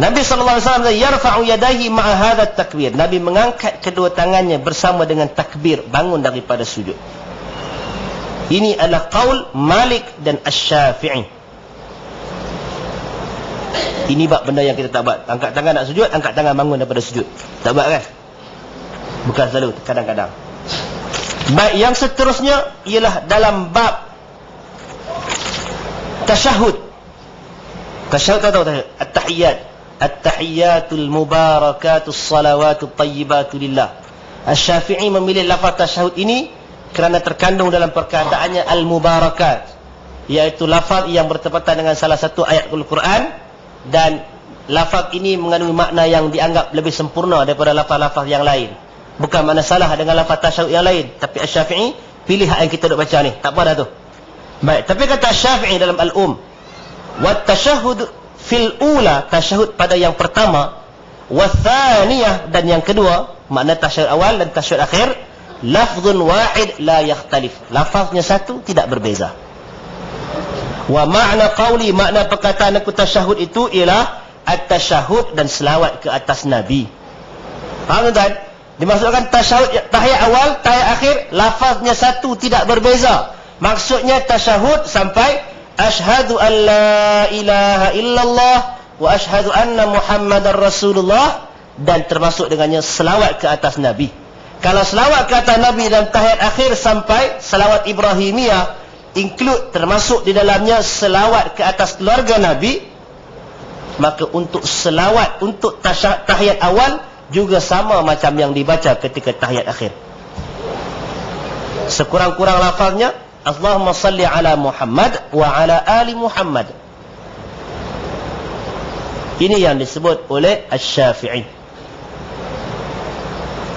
Nabi sallallahu alaihi yarfa'u yadayhi ma'a hadha takbir. Nabi mengangkat kedua tangannya bersama dengan takbir bangun daripada sujud. Ini adalah qaul Malik dan Asy-Syafi'i. Ini bab benda yang kita tak buat. Angkat tangan nak sujud, angkat tangan bangun daripada sujud. Tak buat kan? Bukan selalu, kadang-kadang. Baik, yang seterusnya ialah dalam bab tasyahud. Tasyahud tahu tak? At-tahiyyat. At-tahiyyatul mubarakatus salawatul tayyibatul lillah. Asy-Syafi'i memilih lafaz tasyahud ini kerana terkandung dalam perkataannya al-mubarakat iaitu lafaz yang bertepatan dengan salah satu ayat Al-Quran dan lafaz ini mengandung makna yang dianggap lebih sempurna daripada lafaz-lafaz yang lain. Bukan mana salah dengan lafaz tasyahud yang lain, tapi Asy-Syafi'i pilih yang kita duk baca ni. Tak apa dah tu. Baik, tapi kata Asy-Syafi'i dalam Al-Um, wa tasyahud fil ula tasyahud pada yang pertama wa thaniyah dan yang kedua makna tasyahud awal dan tasyahud akhir lafzun wahid la yakhtalif. Lafaznya satu tidak berbeza. Wa makna qauli makna perkataan aku tasyahud itu ialah at-tasyahud dan selawat ke atas nabi. Faham tuan dimaksudkan tasyahud tahiyat awal tahiyat akhir lafaznya satu tidak berbeza. Maksudnya tasyahud sampai Ashhadu an la ilaha illallah wa ashhadu anna muhammadar rasulullah dan termasuk dengannya selawat ke atas nabi. Kalau selawat ke atas nabi dan tahiyat akhir sampai selawat ibrahimiyah include termasuk di dalamnya selawat ke atas keluarga nabi maka untuk selawat untuk tahiyat awal juga sama macam yang dibaca ketika tahiyat akhir. Sekurang-kurang lafaznya Allahumma salli ala Muhammad wa ala ali Muhammad. Ini yang disebut oleh Asy-Syafi'i.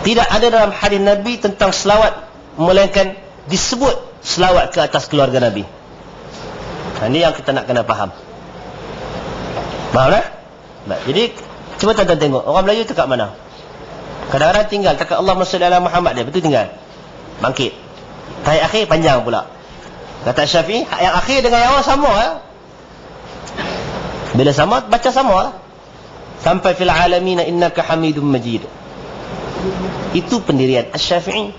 Tidak ada dalam hadis Nabi tentang selawat melainkan disebut selawat ke atas keluarga Nabi. Ini yang kita nak kena faham. Faham tak? Baik. Jadi cuba tuan-tuan tengok orang Melayu tu kat mana? Kadang-kadang tinggal dekat Allah Allah Muhammad dia betul tinggal. Bangkit. Tahiyat akhir panjang pula. Kata Syafi'i, yang akhir dengan yang awal sama ya. Bila sama, baca sama lah. Sampai fil alamina innaka hamidun majid. Itu pendirian Syafi'i.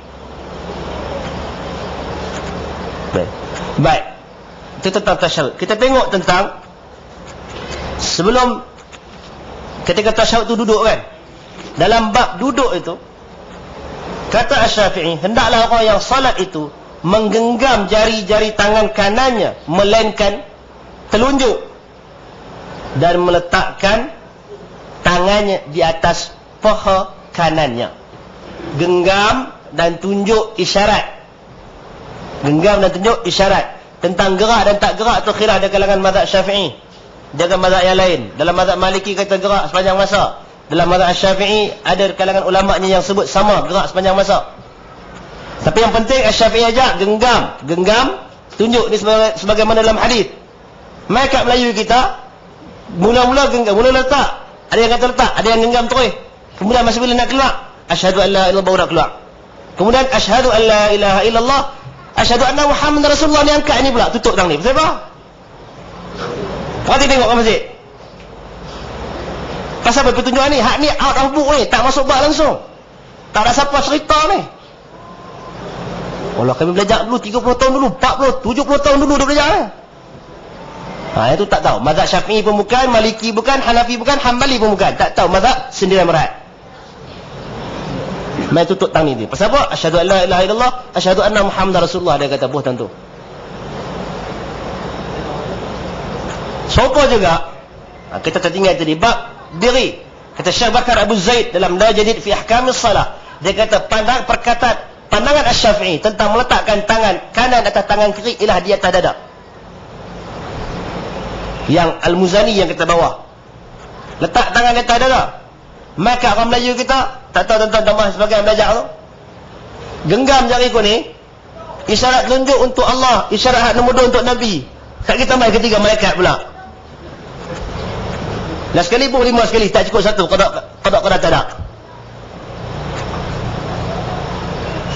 Baik. Baik. Itu tentang tasyahud. Kita tengok tentang sebelum ketika tasyahud itu duduk kan. Dalam bab duduk itu kata Asy-Syafi'i, hendaklah orang yang salat itu menggenggam jari-jari tangan kanannya melainkan telunjuk dan meletakkan tangannya di atas paha kanannya. Genggam dan tunjuk isyarat. Genggam dan tunjuk isyarat tentang gerak dan tak gerak itu khilaf di kalangan mazhab syafi'i. Dengan mazhab yang lain. Dalam mazhab maliki kata gerak sepanjang masa dalam mazhab syafi'i ada kalangan ulama'nya yang sebut sama gerak sepanjang masa tapi yang penting Asy-Syafi'i ajak genggam, genggam tunjuk ni sebagai sebagaimana dalam hadis. Mereka Melayu kita mula-mula genggam, mula letak. Ada yang kata letak, ada yang genggam terus. Kemudian masih bila nak keluar, asyhadu an la ilaha illallah baru keluar. Kemudian asyhadu an la ilaha illallah, asyhadu anna Muhammad Rasulullah ni angkat ni pula, tutup tangan ni. Betul apa? Perhati tengok kat masjid. Pasal apa petunjuk ni? Hak ni out of book ni, tak masuk bab langsung. Tak ada siapa cerita ni. Kalau kami belajar dulu 30 tahun dulu, 40, 70 tahun dulu dah belajar? Ha, itu tak tahu. Mazhab Syafi'i pun bukan, Maliki bukan, Hanafi bukan, Hanbali pun bukan. Tak tahu mazhab sendirian merat. Mai tutup tang ni dia. Pasal apa? Asyhadu an la ilaha illallah, asyhadu anna Muhammadar Rasulullah dia kata buah tentu. Sopo juga. Ha, kita tertinggal tadi bab diri. Kata Syekh Bakar Abu Zaid dalam La Jadid fi Ahkamis Salah. Dia kata pandang perkataan pandangan Asy-Syafi'i tentang meletakkan tangan kanan atas tangan kiri ialah di atas dada. Yang Al-Muzani yang kita bawa. Letak tangan di atas dada. Maka orang Melayu kita tak tahu tentang tambah sebagai belajar tu. Genggam jari ku ni isyarat tunjuk untuk Allah, isyarat hak nombor untuk Nabi. Kat kita mai ketiga malaikat pula. Lah sekali pun lima sekali tak cukup satu kodok kodok kodok tak ada.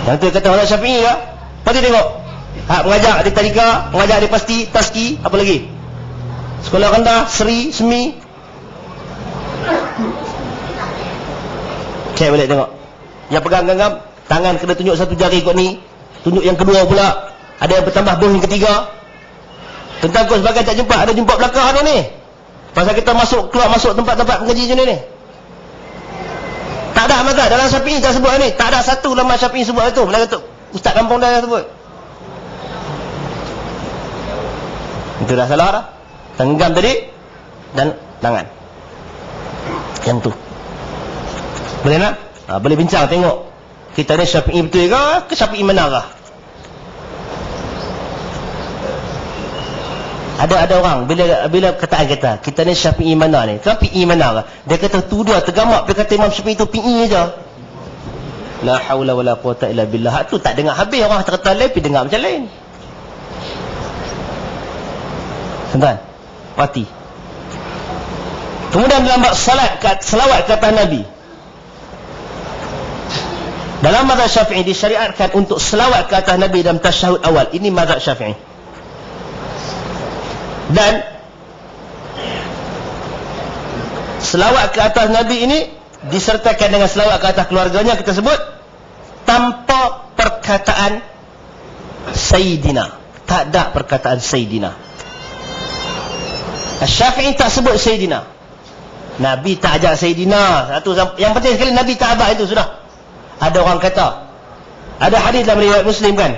Yang tu kata orang Syafi'i ya. Pasti tengok. Hak mengajar di tadika, mengajar di pasti, taski, apa lagi? Sekolah rendah, seri, semi. Cek balik tengok. Yang pegang genggam, tangan kena tunjuk satu jari kot ni. Tunjuk yang kedua pula. Ada yang bertambah bos yang ketiga. Tentang kau sebagai tak jumpa, ada jumpa belakang ada ni. Pasal kita masuk, keluar masuk tempat-tempat pengaji macam ni. Tak ada maka dalam syafi'i tak sebut ni. Tak ada satu lama syafi'i sebut itu. Bila kata ustaz kampung dah sebut. Itu dah salah dah. Tenggam tadi dan tangan. Yang tu. Boleh nak? Ha, boleh bincang tengok. Kita ni syafi'i betul ke? Ke syafi'i mana Ada ada orang bila bila kataan kita, kita ni Syafi'i mana ni? Kenapa PI mana lah? Dia kata tu dia tergamak dia kata Imam Syafi'i tu PI aja. La haula wala quwata illa billah. Hak tu tak dengar habis orang kata lain pergi dengar macam lain. Tuan. Mati. Kemudian dalam bab salat selawat ke atas Nabi. Dalam mazhab Syafi'i disyariatkan untuk selawat ke atas Nabi dalam tasyahud awal. Ini mazhab Syafi'i dan selawat ke atas Nabi ini disertakan dengan selawat ke atas keluarganya kita sebut tanpa perkataan Sayyidina. Tak ada perkataan Sayyidina. Syafi'i tak sebut Sayyidina. Nabi tak ajak Sayyidina. Satu yang penting sekali Nabi tak abad itu sudah. Ada orang kata ada hadis dalam riwayat Muslim kan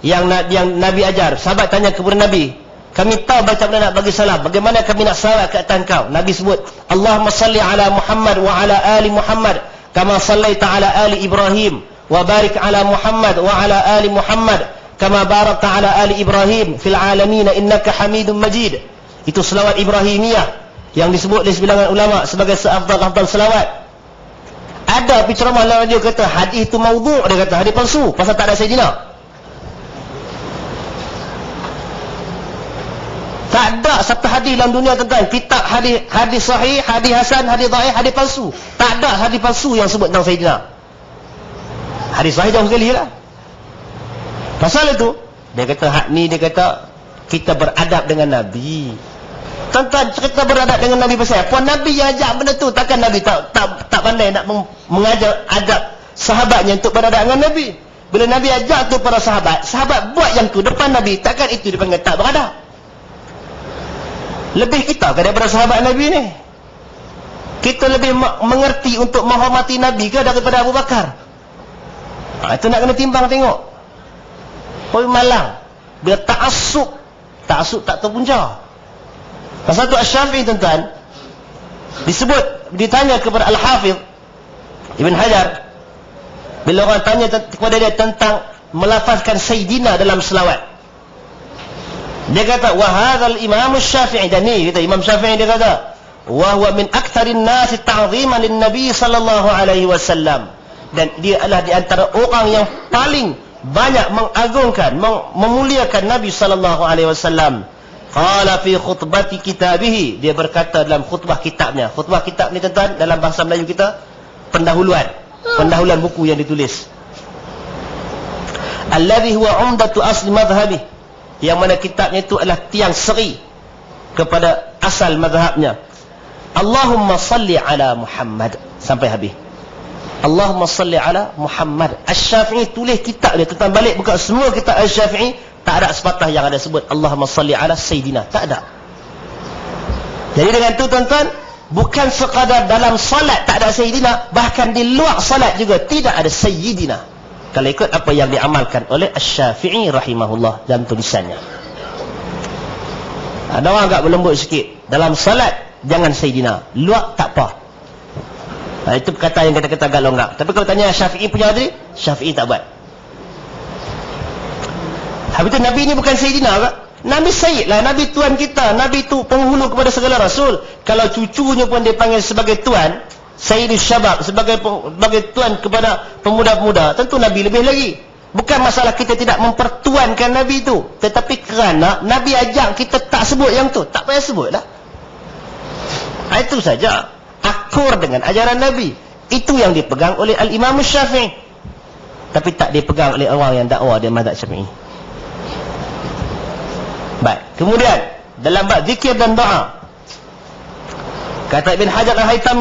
yang yang Nabi ajar. Sahabat tanya kepada Nabi kami tahu baca mana nak bagi salam. Bagaimana kami nak salam ke atas kau? Nabi sebut, Allahumma salli ala Muhammad wa ala ali Muhammad. Kama sallaita ala ali Ibrahim. Wa barik ala Muhammad wa ala ali Muhammad. Kama barakta ala ali Ibrahim. Fil alamina innaka hamidun majid. Itu selawat Ibrahimiyah. Yang disebut oleh sebilangan ulama sebagai seafdal-afdal selawat. Ada penceramah lain dia kata, hadis itu maudhu' dia kata, hadis palsu. Pasal tak ada Sayyidina. Tak ada satu hadis dalam dunia tentang kitab hadis hadis sahih, hadis hasan, hadis dhaif, hadis palsu. Tak ada hadis palsu yang sebut tentang Sayyidina. Hadis sahih jauh sekali lah. Pasal itu, dia kata hak ni dia kata kita beradab dengan Nabi. Tentang kita beradab dengan Nabi pasal apa? Nabi yang ajak benda tu, takkan Nabi tak tak tak pandai nak mengajar adab sahabatnya untuk beradab dengan Nabi. Bila Nabi ajak tu para sahabat, sahabat buat yang tu depan Nabi, takkan itu dipanggil tak beradab. Lebih kita ke daripada sahabat Nabi ni? Kita lebih mengerti untuk menghormati Nabi ke daripada Abu Bakar? Ha, itu nak kena timbang tengok. Oi malang. Bila ta'assub, ta'assub tak terpunca. Pasal tu Asy-Syafi'i tuan disebut ditanya kepada Al-Hafiz Ibn Hajar bila orang tanya kepada dia tentang melafazkan Sayyidina dalam selawat dia kata wa hadzal imam syafi'i dan ni kata imam syafi'i dia kata wa huwa min aktsarin nas ta'ziman lin nabi sallallahu alaihi wasallam. Dan dia adalah di antara orang yang paling banyak mengagungkan memuliakan nabi sallallahu alaihi wasallam. Qala fi khutbati kitabih dia berkata dalam khutbah kitabnya. Khutbah kitab ni tuan dalam bahasa Melayu kita pendahuluan. Pendahuluan buku yang ditulis. Alladhi huwa umdatu asli madhhabi yang mana kitabnya itu adalah tiang seri kepada asal mazhabnya Allahumma salli ala Muhammad. Sampai habis. Allahumma salli ala Muhammad. Asy-Syafi'i tulis kitab dia. Tentang balik buka semua kitab Asy-Syafi'i tak ada sepatah yang ada sebut Allahumma salli ala Sayyidina. Tak ada. Jadi dengan tu tuan-tuan bukan sekadar dalam salat tak ada Sayyidina bahkan di luar salat juga tidak ada Sayyidina kalau ikut apa yang diamalkan oleh Asy-Syafi'i rahimahullah dalam tulisannya. Ada orang agak berlembut sikit. Dalam salat jangan sayyidina. Luak tak apa. Nah, itu perkataan yang kata-kata agak longgak. Tapi kalau tanya Syafi'i punya tadi, Syafi'i tak buat. Habis itu Nabi ini bukan sayyidina ke? Nabi Sayyid lah, Nabi Tuan kita. Nabi itu penghulu kepada segala Rasul. Kalau cucunya pun dipanggil sebagai Tuan, Sayyidul Syabab sebagai sebagai tuan kepada pemuda-pemuda. Tentu Nabi lebih lagi. Bukan masalah kita tidak mempertuankan Nabi itu tetapi kerana Nabi ajak kita tak sebut yang tu. Tak payah sebut lah. Itu saja. Akur dengan ajaran Nabi. Itu yang dipegang oleh Al-Imam Syafi'i. Tapi tak dipegang oleh orang yang dakwah dia mazhab Syafi'i. Baik. Kemudian dalam bab zikir dan doa. Kata Ibn Hajar Al-Haytami